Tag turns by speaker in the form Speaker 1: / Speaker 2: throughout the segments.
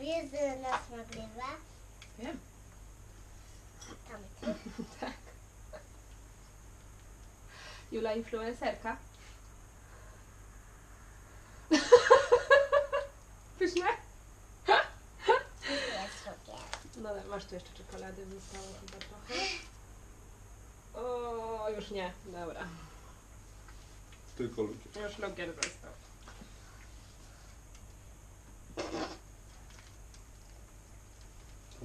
Speaker 1: wiesz, że nas nagrywa?
Speaker 2: Wiem.
Speaker 1: Tam.
Speaker 2: Tak. Jula influencerka. Pyszne? No masz tu jeszcze czekolady, zostało chyba trochę. O, już nie, dobra.
Speaker 3: Tylko ludzie.
Speaker 2: Już lukier został.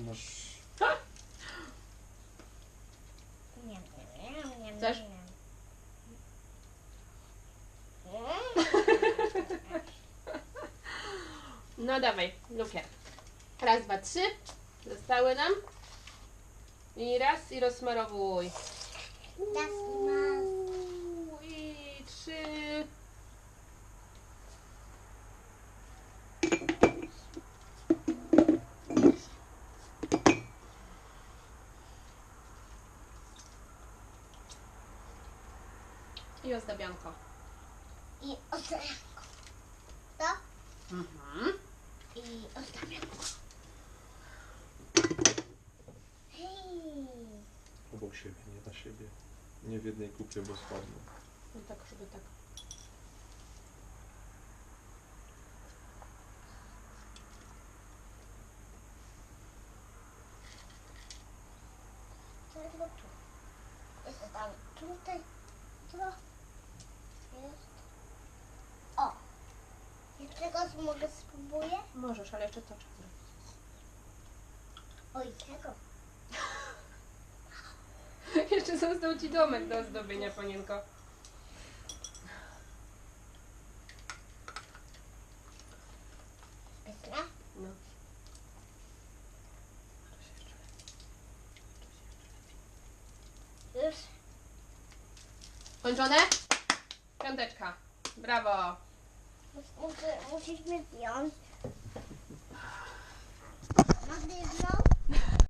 Speaker 3: Masz...
Speaker 1: Nie, nie, nie, nie, nie.
Speaker 2: Chcesz? No dawaj, lukier. Raz, dwa, trzy. Zostały nam. I raz i rozsmarowuj.
Speaker 1: Raz, dwa.
Speaker 2: I trzy. I ozdabianko.
Speaker 1: I ostawianko. To
Speaker 2: Mhm.
Speaker 1: i ostawianko. Hej.
Speaker 3: Obok siebie, nie na siebie. Nie w jednej kupie, bo spadną.
Speaker 2: No tak, żeby tak.
Speaker 1: Tylko tu. Jest tam tutaj. To jest. O! Jeszcze raz mogę spróbuję?
Speaker 2: Możesz, ale jeszcze to trzeba zrobić.
Speaker 1: Oj, tego.
Speaker 2: Jeszcze został ci domek do ozdobienia, panienko.
Speaker 1: Pyszne?
Speaker 2: No.
Speaker 1: Już.
Speaker 2: Kończone? Piąteczka. Brawo.
Speaker 1: Äh, muss, ich mit Jan? Mach den blau.